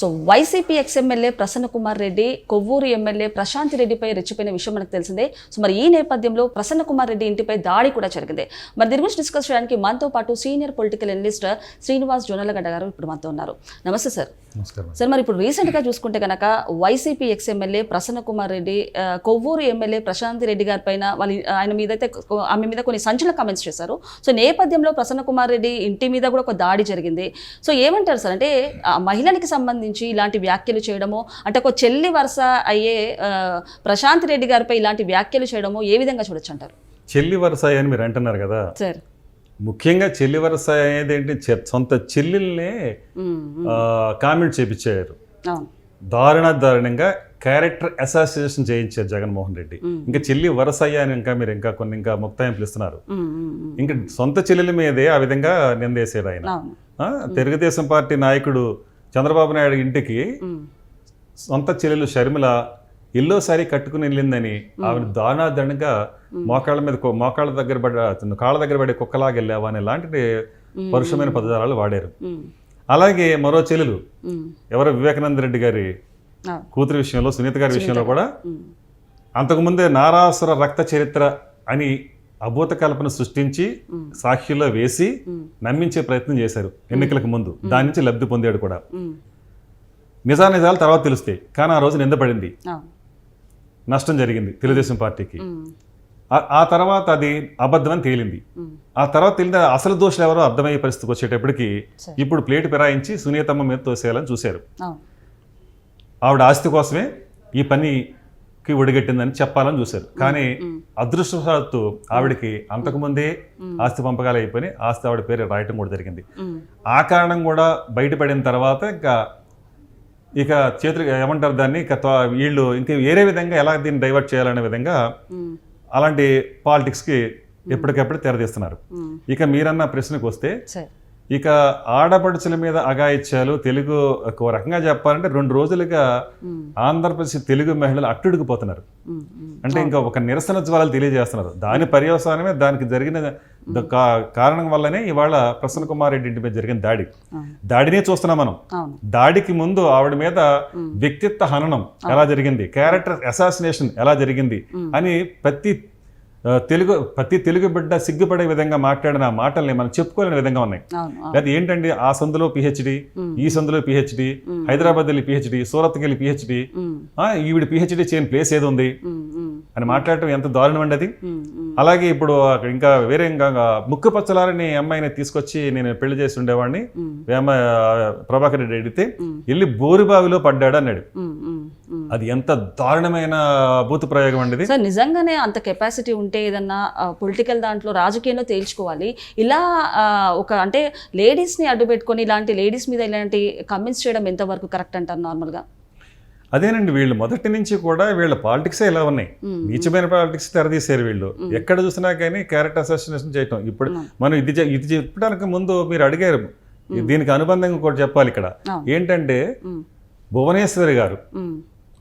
So YCP ex MLA Prasanna Kumar Reddy Kovvur MLA Prashanth రెడ్డిపై రెచ్చిపోయిన విషయం మనకు తెలిసిందే. సో మరి ఈ నేపథ్యంలో ప్రసన్న కుమార్ రెడ్డి ఇంటిపై దాడి కూడా జరిగింది. మరి దీని గురించి డిస్కస్ చేయడానికి మనతో పాటు senior political analyst Srinivas Jonnalagadda garu ఇప్పుడు మనతో ఉన్నారు. నమస్తే సార్. సార్ మరి ఇప్పుడు రీసెంట్గా చూసుకుంటే కనుక YCP ex MLA Prasanna Kumar Reddy Kovvur MLA Prashanth Reddy గారి పైన వాళ్ళ ఆయన మీద అయితే ఆమె మీద కొన్ని సంచలన కామెంట్స్ చేశారు. సో నేపథ్యంలో ప్రసన్న కుమార్ రెడ్డి ఇంటి మీద కూడా ఒక దాడి జరిగింది. సో ఏమంటారు సార్? అంటే ఆ మహిళనికి సంబంధించి ఇలాంటి వ్యాఖ్యలు చేయడము అంటే ఒక చెల్లి వరుస అయ్యే ప్రశాంత్ రెడ్డి గారిపై ఇలాంటి వ్యాఖ్యలు చేయడము ఏ విధంగా చూడొచ్చు అంటారు? చెల్లి వరసాయి అని మీరు అంటున్నారు కదా. సార్. ముఖ్యంగా చెల్లి వరసాయి అనేది ఏంటి? సొంత చెల్లెల్నే కామెంట్ చేపించారు. దారుణ దారుణంగా క్యారెక్టర్ అసోసియేషన్ చేయించారు జగన్మోహన్ రెడ్డి. ఇంకా చెల్లి వరసయ్య అని ఇంకా మీరు ఇంకా కొన్ని ఇంకా ముక్తాయింపులు ఇస్తున్నారు. ఇంకా సొంత చెల్లెల మీదే ఆ విధంగా నిందేశాడు ఆయన. తెలుగుదేశం పార్టీ నాయకుడు చంద్రబాబు నాయుడు ఇంటికి సొంత చెల్లెలు షర్మిల ఎల్లో సారీ కట్టుకుని వెళ్ళిందని ఆవిడ దారుణాదరణంగా మోకాళ్ళ మీద మోకాళ్ళ దగ్గర పడ కాళ్ళ దగ్గర పడే కుక్కలాగా వెళ్ళావా అనే లాంటి పరుషమైన పదజాలాలు వాడారు. అలాగే మరో చెల్లెలు ఎవరో వివేకానంద రెడ్డి గారి కూతురు విషయంలో సునీత గారి విషయంలో కూడా అంతకుముందే నారాసుర రక్త చరిత్ర అని అభూత కల్పన సృష్టించి సాక్షిలో వేసి నమ్మించే ప్రయత్నం చేశారు ఎన్నికలకు ముందు. దాని నుంచి లబ్ధి పొందాడు కూడా. నిజానిజాలు తర్వాత తెలుస్తాయి. కానీ ఆ రోజు నిందపడింది. నష్టం జరిగింది తెలుగుదేశం పార్టీకి. ఆ- తర్వాత అది అబద్ధమని తేలింది. ఆ తర్వాత తేలిన అసలు దోషులు ఎవరో అర్థమయ్యే పరిస్థితికి వచ్చేటప్పటికి. ఇప్పుడు ప్లేట్ ఫిరాయించి సునీతమ్మ మీద తోసేయాలని చూశారు. ఆవిడ ఆస్తి కోసమే ఈ పనికి ఒడిగట్టిందని చెప్పాలని చూశారు. కానీ అదృష్టవశాత్తు ఆవిడకి అంతకుముందే ఆస్తి పంపకాలు అయిపోయి ఆస్తి ఆవిడ పేరు రాయటం కూడా జరిగింది. ఆ కారణం కూడా బయటపడిన తర్వాత ఇంకా ఇక చేతులు ఏమంటారు దాన్ని? ఇక వీళ్ళు ఇంకా వేరే విధంగా ఎలా దీన్ని డైవర్ట్ చేయాలనే విధంగా అలాంటి పాలిటిక్స్కి ఎప్పటికప్పుడు తెరదీస్తున్నారు. ఇక మీరన్న ప్రశ్నకు వస్తే ఇక ఆడపడుచుల మీద అగాయిత్యాలు తెలుగు ఒక రకంగా చెప్పాలంటే రెండు రోజులుగా ఆంధ్రప్రదేశ్ తెలుగు మహిళలు అట్టుడికిపోతున్నారు. అంటే ఇంకా ఒక నిరసన జ్వాలలు తెలియజేస్తున్నారు. దాని పర్యవసానమే దానికి జరిగిన కారణం వల్లనే ఇవాళ ప్రసన్న కుమార్ రెడ్డి ఇంటి మీద జరిగిన దాడి. దాడినే చూస్తున్నాం మనం. దాడికి ముందు ఆవిడ మీద వ్యక్తిత్వ హననం ఎలా జరిగింది? క్యారెక్టర్ అసాసినేషన్ ఎలా జరిగింది? అని ప్రతి తెలుగు ప్రతి తెలుగు బిడ్డ సిగ్గుపడే విధంగా మాట్లాడిన ఆ మాటల్ని మనం చెప్పుకోలేని విధంగా ఉన్నాయి. అది ఏంటండి? ఆ సందులో పిహెచ్డి ఈ సందులో పిహెచ్డి హైదరాబాద్ వెళ్ళి పిహెచ్డి సూరత్కి వెళ్ళి పిహెచ్డి ఈవిడ పిహెచ్డి చేయని ప్లేస్ ఏది ఉంది? అని మాట్లాడటం ఎంత దారుణం అండి అది? అలాగే ఇప్పుడు అక్కడ ఇంకా వేరే ఇంకా ముక్కు పచ్చలారని అమ్మాయిని తీసుకొచ్చి నేను పెళ్ళి చేసి ఉండేవాడిని. వేమ ప్రభాకర్ రెడ్డి అడిగితే వెళ్ళి బోరుబావిలో పడ్డాడు అన్నాడు. అది ఎంత దారుణమైన భూత ప్రయోగం అండి సార్ నిజంగానే అంత కెపాసిటీ ఉంటే ఏదన్నా పొలిటికల్ దాంట్లో రాజకీయంలో తేల్చుకోవాలి. ఇలా ఒక అంటే లేడీస్ని అడ్డు పెట్టుకొని ఇలాంటి లేడీస్ మీద ఇలాంటి కమెంట్స్ చేయడం ఎంతవరకు కరెక్ట్ అంటారు నార్మల్గా? అదేనండి వీళ్ళు మొదటి నుంచి కూడా వీళ్ళ పాలిటిక్సే ఇలా ఉన్నాయి. నీచమైన పాలిటిక్స్ తెరదీశారు వీళ్ళు. ఎక్కడ చూసినా కానీ క్యారెక్టర్ అసోసియేషన్ చేయటం. ఇప్పుడు మనం ఇది ఇది చెప్పడానికి ముందు మీరు అడిగారు. దీనికి అనుబంధంగా కూడా చెప్పాలి ఇక్కడ. ఏంటంటే భువనేశ్వరి గారు.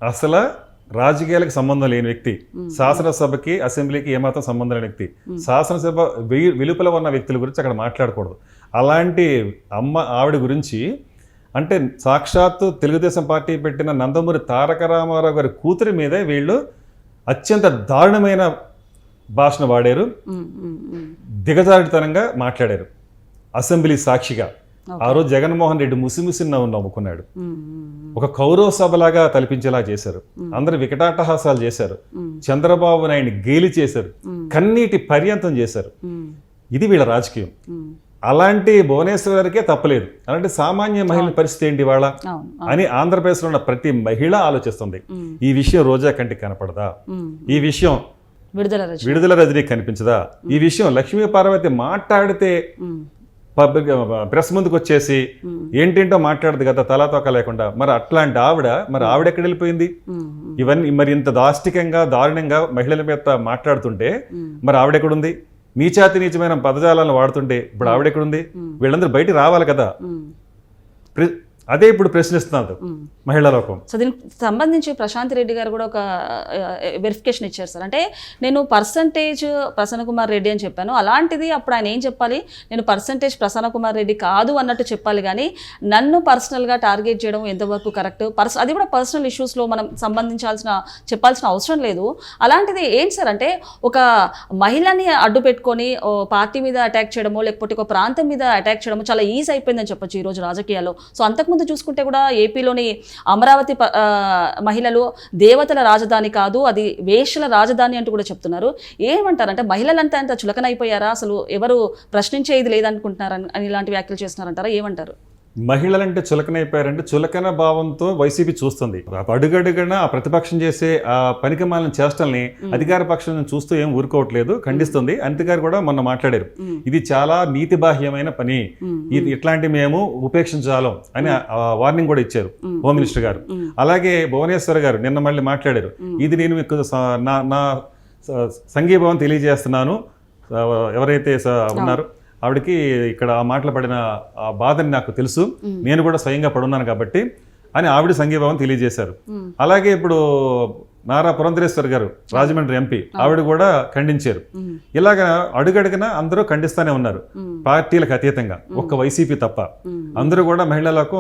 అసలు రాజకీయాలకు సంబంధం లేని వ్యక్తి. శాసనసభకి అసెంబ్లీకి ఏమాత్రం సంబంధం లేని వ్యక్తి. శాసనసభ వెలుపల ఉన్న వ్యక్తుల గురించి అక్కడ మాట్లాడకూడదు. అలాంటి అమ్మ ఆవిడ గురించి అంటే సాక్షాత్తు తెలుగుదేశం పార్టీ పెట్టిన నందమూరి తారక రామారావు గారి కూతురి మీదే వీళ్ళు అత్యంత దారుణమైన భాషను వాడారు. దిగజారుడితనంగా మాట్లాడారు. అసెంబ్లీ సాక్షిగా. ఆ రోజు జగన్మోహన్ రెడ్డి ముసిముసి నవ్వు నవ్వుకున్నాడు. ఒక కౌరవ సభలాగా తలపించేలా చేశారు. అందరు వికటాటహాసాలు చేశారు. చంద్రబాబు నాయుడిని గేలి చేశారు. కన్నీటి పర్యంతం చేశారు. ఇది వీళ్ళ రాజకీయం. అలాంటి భువనేశ్వర్ గారికే తప్పలేదు. అలాంటి సామాన్య మహిళల పరిస్థితి ఏంటి వాళ్ళ అని ఆంధ్రప్రదేశ్లో ఉన్న ప్రతి మహిళ ఆలోచిస్తుంది. ఈ విషయం రోజా కంటికి కనపడదా? ఈ విషయం విడుదల రజనీ. కనిపించదా? ఈ విషయం లక్ష్మీ పార్వతి మాట్లాడితే పబ్లిక్ ప్రెస్ ముందుకు వచ్చేసి ఏంటేంటో మాట్లాడదు కదా తలాతోక లేకుండా. మరి అట్లాంటి ఆవిడ మరి ఆవిడ ఎక్కడ వెళ్ళిపోయింది ఇవన్నీ మరి ఇంత దాష్టికంగా దారుణంగా మహిళల మీద మాట్లాడుతుంటే మరి ఆవిడ ఎక్కడుంది? నీచాతి నీచమైన పదజాలను వాడుతుంటే ఇప్పుడు ఆవిడ ఎక్కడుంది? వీళ్ళందరూ బయటికి రావాలి కదా. అదే ఇప్పుడు ప్రశ్నిస్తున్నారు మహిళా లోకం. సో దీనికి సంబంధించి ప్రశాంత్ రెడ్డి గారు కూడా ఒక వెరిఫికేషన్ ఇచ్చారు సార్. అంటే నేను పర్సంటేజ్ ప్రసన్న కుమార్ రెడ్డి అని చెప్పాను. అలాంటిది అప్పుడు ఆయన ఏం చెప్పాలి? నేను పర్సంటేజ్ ప్రసన్న కుమార్ రెడ్డి కాదు అన్నట్టు చెప్పాలి కానీ నన్ను పర్సనల్గా టార్గెట్ చేయడం ఎంతవరకు కరెక్ట్ పర్స అది కూడా పర్సనల్ ఇష్యూస్లో మనం సంబంధించాల్సిన చెప్పాల్సిన అవసరం లేదు. అలాంటిది ఏంటి సార్ అంటే ఒక మహిళని అడ్డు పెట్టుకొని పార్టీ మీద అటాక్ చేయడమో లేకపోతే ఒక ప్రాంతం మీద అటాక్ చేయడమో చాలా ఈజీ అయిపోయిందని చెప్పొచ్చు ఈ రోజు రాజకీయాల్లో. సో అంతకుముందు చూసుకుంటే కూడా ఏపీలోని అమరావతి ప- మహిళలు దేవతల రాజధాని కాదు అది వేషల రాజధాని అంటూ కూడా చెప్తున్నారు. ఏమంటారు అంటే మహిళలంతా అంత చులకనైపోయారా? అసలు ఎవరు ప్రశ్నించేది లేదనుకుంటున్నారని అని ఇలాంటి వ్యాఖ్యలు చేస్తున్నారంటారా? ఏమంటారు? మహిళలంటే చులకనైపోయారంటే చులకన భావంతో వైసీపీ చూస్తుంది. అడుగడుగున ఆ ప్రతిపక్షం చేసే ఆ పనికిమాలిన చేష్టల్ని అధికార పక్షం చూస్తూ ఏం ఊరుకోవట్లేదు ఖండిస్తుంది. అనిత గారు కూడా మొన్న మాట్లాడారు. ఇది చాలా నీతిబాహ్యమైన పని. ఇది ఇట్లాంటి మేము ఉపేక్షించాలం అని వార్నింగ్ కూడా ఇచ్చారు హోమ్ మినిస్టర్ గారు. అలాగే భువనేశ్వర్ గారు నిన్న మళ్ళీ మాట్లాడారు. ఇది నేను నా సంఘీభావం తెలియజేస్తున్నాను. ఎవరైతే ఉన్నారో ఆవిడకి ఇక్కడ ఆ మాటలు పడిన ఆ బాధని నాకు తెలుసు. నేను కూడా స్వయంగా పడున్నాను కాబట్టి అని ఆవిడ సంఘీభావం తెలియజేశారు. అలాగే ఇప్పుడు నారా పురంధరేశ్వర్ గారు రాజమండ్రి ఎంపీ ఆవిడ కూడా ఖండించారు. ఇలాగా అడుగడుగున అందరూ ఖండిస్తానే ఉన్నారు. పార్టీలకు అతీతంగా. ఒక్క వైసీపీ తప్ప. అందరూ కూడా మహిళలకు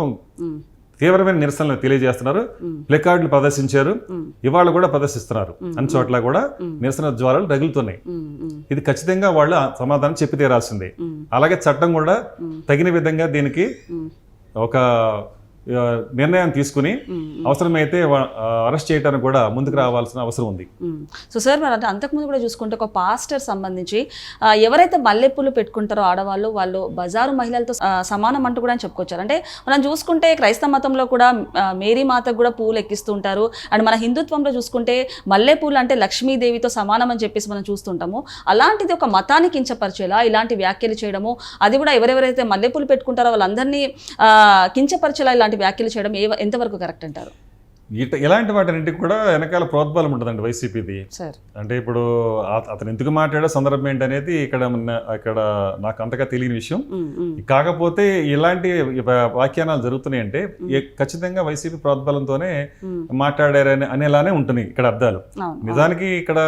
తీవ్రమైన నిరసనలు తెలియజేస్తున్నారు. ప్లెకార్డులు ప్రదర్శించారు. ఇవాళ కూడా ప్రదర్శిస్తున్నారు. అన్ని చోట్ల కూడా నిరసన జ్వాలలు రగులుతున్నాయి. ఇది ఖచ్చితంగా వాళ్ళు సమాధానం చెప్పి తీరాల్సిందే. అలాగే చట్టం కూడా తగిన విధంగా దీనికి ఒక నిర్ణయం తీసుకుని అవసరమైతే అరెస్ట్ చేయడానికి కూడా ముందుకు రావాల్సిన అవసరం ఉంది. సో సార్ మరి అంటే అంతకుముందు కూడా చూసుకుంటే ఒక పాస్టర్ సంబంధించి ఎవరైతే మల్లెపూలు పెట్టుకుంటారో ఆడవాళ్ళు వాళ్ళు బజారు మహిళలతో సమానం అంటూ కూడా చెప్పుకొచ్చారు. అంటే మనం చూసుకుంటే క్రైస్తవ మతంలో కూడా మేరీ మాతకు కూడా పూలు ఎక్కిస్తూ ఉంటారు. అండ్ మన హిందుత్వంలో చూసుకుంటే మల్లెపూలు అంటే లక్ష్మీదేవితో సమానం అని చెప్పేసి మనం చూస్తుంటాము. అలాంటిది ఒక మతాన్ని కించపరిచేలా ఇలాంటి వ్యాఖ్యలు చేయడము అది కూడా ఎవరెవరైతే మల్లెపూలు పెట్టుకుంటారో వాళ్ళందరినీ కించపరిచేలా ఇలాంటి వ్యాఖ్యలు చేయడం ఏ ఎంతవరకు కరెక్ట్ అంటారు? ఇట ఇలాంటి వాటిన్నింటికి కూడా వెనకాల ప్రోద్బలం ఉంటుందండి వైసీపీది. అంటే ఇప్పుడు అతను ఎందుకు మాట్లాడే సందర్భం ఏంటనేది ఇక్కడ ఇక్కడ నాకు అంతగా తెలియని విషయం. కాకపోతే ఇలాంటి వ్యాఖ్యానాలు జరుగుతున్నాయంటే ఖచ్చితంగా వైసీపీ ప్రోద్బలంతోనే. మాట్లాడారని అనేలానే ఉంటుంది ఇక్కడ అర్థాలు నిజానికి ఇక్కడ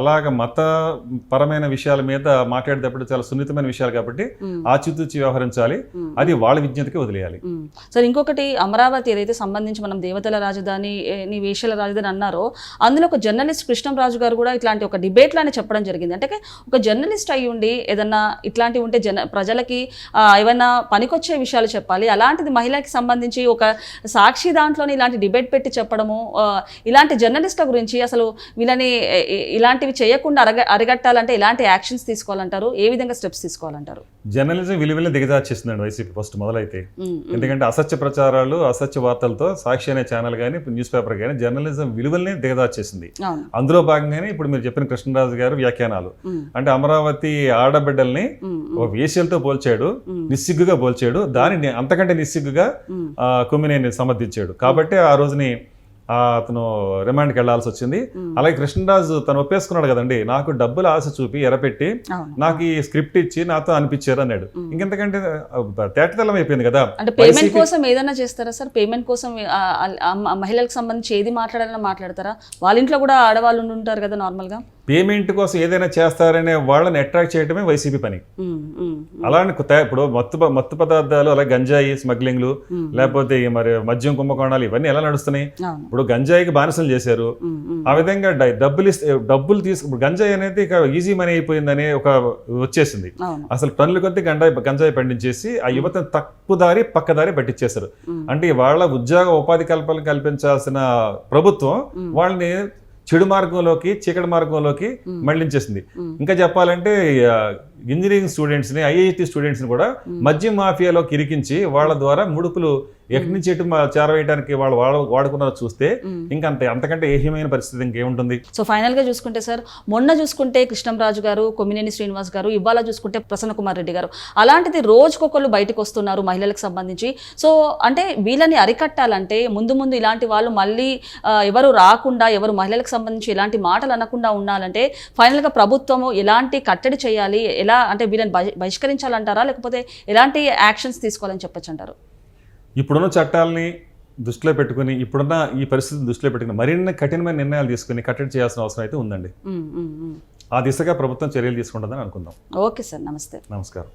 అలాగ మత పరమైన విషయాల మీద మాట్లాడేటప్పుడు చాలా సున్నితమైన విషయాలు కాబట్టి. ఆచితూచి వ్యవహరించాలి. అది వాళ్ళ విజ్ఞతకి వదిలేయాలి. సరే ఇంకొకటి అమరావతి ఏదైతే సంబంధించి మనం దేవతల రాజధాని ఏ, నీ వేషల రాజధాని అన్నారో అందులో ఒక జర్నలిస్ట్ కృష్ణంరాజు గారు కూడా ఇట్లాంటి ఒక డిబేట్ లానే చెప్పడం జరిగింది. అంటే ఒక జర్నలిస్ట్ అయి ఉండి ఏదన్నా ఇట్లాంటివి ఉంటే జన ప్రజలకి ఏమైనా పనికొచ్చే విషయాలు చెప్పాలి. అలాంటిది మహిళకి సంబంధించి ఒక సాక్షి దాంట్లోనే ఇలాంటి డిబేట్ పెట్టి చెప్పడము ఇలాంటి జర్నలిస్ట్ల గురించి అసలు వీళ్ళని ఇలాంటివి చేయకుండా అరగ అరిగట్టాలంటే ఎలాంటి యాక్షన్స్ తీసుకోవాలంటారు? ఏ విధంగా స్టెప్స్ తీసుకోవాలంటారు? జర్నలిజం విలువల్ని దిగజార్చేస్తుందండి వైసీపీ ఫస్ట్ మొదలైతే. ఎందుకంటే అసత్య ప్రచారాలు అసత్య వార్తలతో సాక్షి అనే ఛానల్ కానీ న్యూస్ పేపర్ కానీ జర్నలిజం విలువల్ని దిగజార్చేసింది అవును. అందులో భాగంగానే ఇప్పుడు మీరు చెప్పిన కృష్ణరాజు గారు వ్యాఖ్యానాలు. అంటే అమరావతి ఆడబిడ్డల్ని వేశ్యలతో పోల్చాడు నిస్సిగ్గుగా పోల్చాడు దానిని అంతకంటే నిస్సిగ్గుగా కొమ్మినేని సమర్థించాడు. కాబట్టి ఆ రోజుని అతను రిమాండ్కి వెళ్ళాల్సి వచ్చింది. అలాగే కృష్ణరాజు తను ఒప్పేసుకున్నాడు కదండి నాకు డబ్బులు ఆశ చూపి ఎరపెట్టి నాకు ఈ స్క్రిప్ట్ ఇచ్చి నాతో అనిపించారు అన్నాడు. ఇంకెంతకంటే తేటతెల్లం అయిపోయింది కదా. అంటే పేమెంట్ కోసం ఏదైనా చేస్తారా సార్? పేమెంట్ కోసం మహిళలకు సంబంధించి ఏది మాట్లాడాలన్నా మాట్లాడతారా? వాళ్ళ ఇంట్లో కూడా ఆడవాళ్ళు ఉంటారు కదా నార్మల్గా పేమెంట్ కోసం ఏదైనా చేస్తారనే వాళ్ళని అట్రాక్ట్ చేయడమే వైసీపీ పని. కొత్త- ఇప్పుడు మత్తు మత్తు పదార్థాలు అలాగే గంజాయి స్మగ్లింగ్లు లేకపోతే మరి మద్యం కుంభకోణాలు ఇవన్నీ ఎలా నడుస్తున్నాయి? ఇప్పుడు గంజాయికి బానిసలు చేశారు. ఆ విధంగా డబ్బులు ఇస్తే డబ్బులు తీసుకు ఇప్పుడు గంజాయి అనేది ఇక ఈజీ మనీ అయిపోయిందనే ఒక వచ్చేసింది. అసలు టన్నుల కొద్ది గంజాయి గంజాయి పండించేసి ఆ యువతను తప్పుదారి పక్కదారి పట్టించేశారు అంటే వాళ్ళ ఉద్యోగ ఉపాధి కల్పన కల్పించాల్సిన ప్రభుత్వం వాళ్ళని చెడు మార్గంలోకి చీకటి మార్గంలోకి మళ్ళించేసింది ఇంకా చెప్పాలంటే ఇంజనీరింగ్ స్టూడెంట్స్ని ఐఐటి స్టూడెంట్స్ని కూడా మద్యం మాఫియాలోకి ఇరికించి వాళ్ళ ద్వారా ముడుపులు ఎక్కడి నుంచి ఎటు చేరవేయడానికి వాళ్ళు వాడు వాడుకున్నారో చూస్తే ఇంకా అంతే. అంతకంటే ఏహ్యమైన పరిస్థితి ఇంకేముంటుంది? సో ఫైనల్గా చూసుకుంటే సార్ మొన్న చూసుకుంటే కృష్ణంరాజు గారు కొమ్మినేని శ్రీనివాస్ గారు ఇవాళ చూసుకుంటే ప్రసన్న కుమార్ రెడ్డి గారు. అలాంటిది రోజుకొకళ్ళు బయటకు వస్తున్నారు మహిళలకు సంబంధించి. సో అంటే వీళ్ళని అరికట్టాలంటే ముందు ముందు ఇలాంటి వాళ్ళు మళ్ళీ ఎవరు రాకుండా ఎవరు మహిళలకు సంబంధించి ఇలాంటి మాటలు అనకుండా ఉండాలంటే ఫైనల్గా ప్రభుత్వము ఎలాంటి కట్టడి చేయాలి ఎలా అంటే వీళ్ళని బహి- బహిష్కరించాలంటారా? లేకపోతే ఎలాంటి యాక్షన్స్ తీసుకోవాలని చెప్పొచ్చు అంటారు? ఇప్పుడున్న చట్టాలని దృష్టిలో పెట్టుకుని ఇప్పుడున్న ఈ పరిస్థితిని దృష్టిలో పెట్టుకుని మరిన్ని కఠినమైన నిర్ణయాలు తీసుకుని కట్టడి చేయాల్సిన అవసరం అయితే ఉందండి. ఆ దిశగా ప్రభుత్వం చర్యలు తీసుకుంటుందని అనుకుందాం. ఓకే సార్ నమస్తే. నమస్కారం.